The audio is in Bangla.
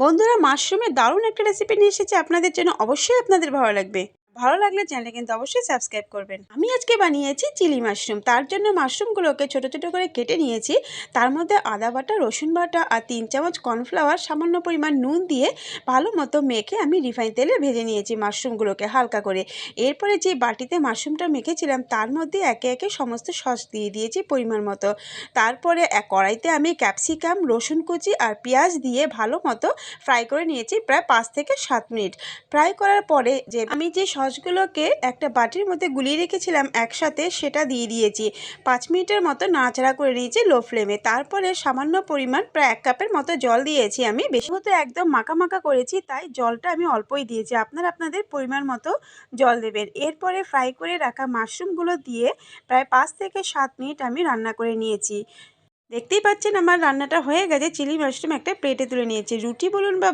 বন্ধুরা মাশরুমের দারুণ একটা রেসিপি নিয়ে এসেছি। আপনাদের জন্য অবশ্যই আপনাদের ভালো লাগবে। ভালো লাগলে চ্যানেলটা কিন্তু অবশ্যই সাবস্ক্রাইব করবেন। আমি আজকে বানিয়েছি চিলি মাশরুম। তার জন্য মাশরুমগুলোকে ছোট ছোট করে কেটে নিয়েছি। তার মধ্যে আদা বাটা, রসুন বাটা আর তিন চামচ কর্নফ্লাওয়ার, সামান্য পরিমাণ নুন দিয়ে ভালো মতো মেখে আমি রিফাইন তেলে ভেজে নিয়েছি মাশরুমগুলোকে হালকা করে। এরপরে যে বাটিতে মাশরুমটা মেখেছিলাম, তার মধ্যে একে একে সমস্ত সস দিয়ে দিয়েছি পরিমাণ মতো। তারপরে এক কড়াইতে আমি ক্যাপসিকাম, রসুন কুচি আর পেঁয়াজ দিয়ে ভালো মতো ফ্রাই করে নিয়েছি প্রায় পাঁচ থেকে সাত মিনিট। ফ্রাই করার পরে যে আমি যে সসগুলোকে একটা বাটির মধ্যে গুলিয়ে রেখেছিলাম একসাথে, সেটা দিয়ে দিয়েছি। পাঁচ মিনিটের মতো নাড়াচাড়া করে নিয়েছি লো ফ্লেমে তারপরে সামান্য পরিমাণ প্রায় এক কাপের মতো জল দিয়েছি আমি। বেশি মতো একদম মাখা মাখা করেছি, তাই জলটা আমি অল্পই দিয়েছি। আপনারা আপনাদের পরিমাণ মতো জল দেবেন। এরপরে ফ্রাই করে রাখা মাশরুমগুলো দিয়ে প্রায় পাঁচ থেকে সাত মিনিট আমি রান্না করে নিয়েছি। দেখতেই পাচ্ছেন আমার রান্নাটা হয়ে গেছে। চিলি মাশরুম একটা প্লেটে তুলে নিয়েছি। রুটি বলুন বা